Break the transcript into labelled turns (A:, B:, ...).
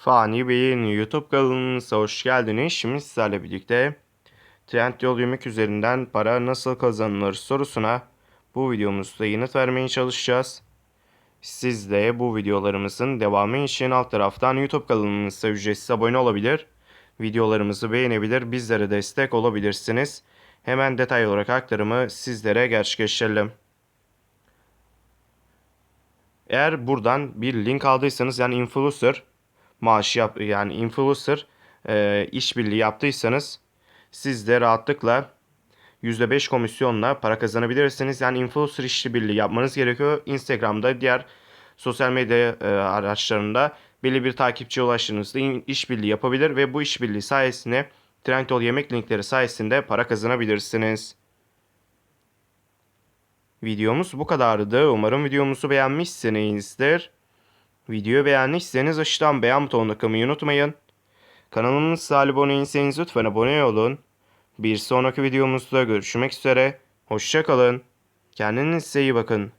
A: Fani Bey'in YouTube kanalımıza hoş geldiniz. Şimdi sizlerle birlikte Trendyol yemek üzerinden para nasıl kazanılır sorusuna bu videomuzda yanıt vermeye çalışacağız. Siz de bu videolarımızın devamı için alt taraftan YouTube kanalımıza ücretsiz abone olabilir. Videolarımızı beğenebilir, bizlere destek olabilirsiniz. Hemen detay olarak aktarımı sizlere gerçekleştirelim. Eğer buradan bir link aldıysanız yani influencer maaşı yap yani influencer e, işbirliği yaptıysanız siz de rahatlıkla %5 komisyonla para kazanabilirsiniz. Yani influencer işbirliği yapmanız gerekiyor. Instagram'da diğer sosyal medya e, araçlarında belli bir takipçiye ulaştığınızda işbirliği yapabilir ve bu işbirliği sayesinde Trendyol yemek linkleri sayesinde para kazanabilirsiniz. Videomuz bu kadardı. Umarım videomuzu beğenmişsinizdir. Videoyu beğendiyseniz aşağıdan beğen butonuna kılmayı unutmayın. Kanalımıza abone değilseniz lütfen abone olun. Bir sonraki videomuzda görüşmek üzere. Hoşçakalın. Kendinize iyi bakın.